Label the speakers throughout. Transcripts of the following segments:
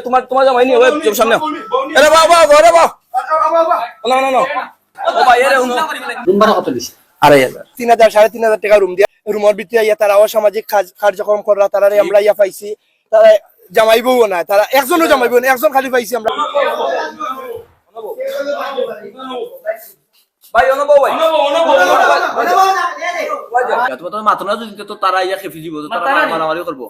Speaker 1: তোমার তোমার
Speaker 2: জামাই নি ওই সামনে আরে বাহ বাহ ঘরে বাহ না না না। ও ভাই আরে
Speaker 3: রুম ভাড়া কত দিছে?
Speaker 2: আড়াই হাজার
Speaker 4: তিন হাজার সাড়ে তিন হাজার টাকা রুম দিয়া। রুমের ভিতরে ইয়া তারা অসামাজিক কাজ- কার্যক্রম করা তারা আমরা ইয়া পাইছি। তারা জামাই বউ না তারা একজনও জামাই বউ না একজন খালি পাইছি আমরা।
Speaker 2: ভাই অনুভব ভাই। তোমার তো মাথা না যদি তো তারা ইয়া খেপি দিব তো তারা মারামারি করব।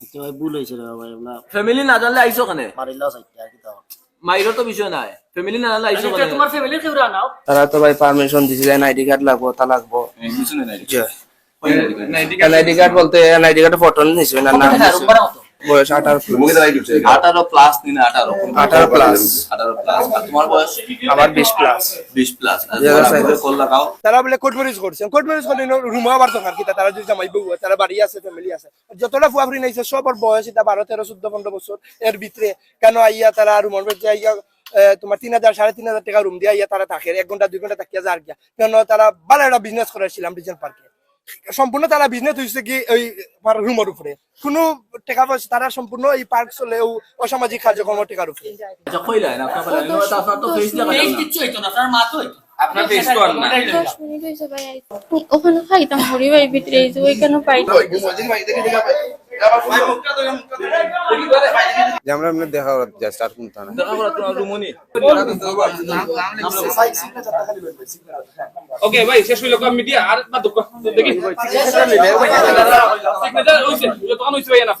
Speaker 3: তো ভাই ভুল হয়েছে রে ভাই আমরা
Speaker 2: ফ্যামিলি না জানলে আইছো খানে
Speaker 3: মারিলাও চাইতে আর কি তাও
Speaker 2: মাইরর তো বিষয় নাই। ফ্যামিলি না জানলে আইছো খানে
Speaker 3: তোমার ফ্যামিলি কেউ নাও?
Speaker 4: তারা তো ভাই পারমিশন দিছে যে আইডি কার্ড লাগবো তা লাগবো। আইডি কার্ড বলতে আইডি কার্ড ফটো নিছো না না বয়স আঠারো
Speaker 5: আঠারো প্লাস নিন আঠারো।
Speaker 4: আঠারো প্লাস
Speaker 5: আঠারো প্লাস আর তোমার বয়স?
Speaker 4: আবার বিশ প্লাস
Speaker 5: বিশ প্লাস
Speaker 4: তারা বলে কোর্ট ম্যারেজ করছে কোর্ট ম্যারেজ করলে রুমে আবার দরকার কি তারা যদি জামাই বউ তারা বাড়ি আছে ফ্যামিলি আছে। যতটা নাইছে বয়স এটা বারো তেরো চোদ্দ পনেরো বছর। এর ভিতরে কেন আইয়া তারা রুমের ভিতরে আইয়া তোমার তিন হাজার সাড়ে তিন হাজার টাকা রুম দিয়ে আইয়া তারা থাকে এক ঘণ্টা দুই ঘণ্টা থাকিয়া যার গিয়া। কেন তারা ভালো একটা বিজনেস করেছিলাম পার্কে সম্পূর্ণ তারা বিজনেস হয়েছে কি ওই রুমের উপরে। কোনো টাকা পয়সা তারা সম্পূর্ণ এই পার্ক চলে ও অসামাজিক কার্যক্রম টাকার উপরে।
Speaker 2: আচ্ছা
Speaker 1: ওখানে খাইতাম হরি ভাই ভিতরে এই যে ওইখানে পাই।
Speaker 6: আমরা এমনি দেখা জাস্ট আর কোনটা না
Speaker 2: দেখা করা তোমার রুমনি
Speaker 7: ওকে ভাই শেষ হইল কম মিডিয়া আর না দুঃখ। সিগনেচার হইছে তখন হইছে ভাই না।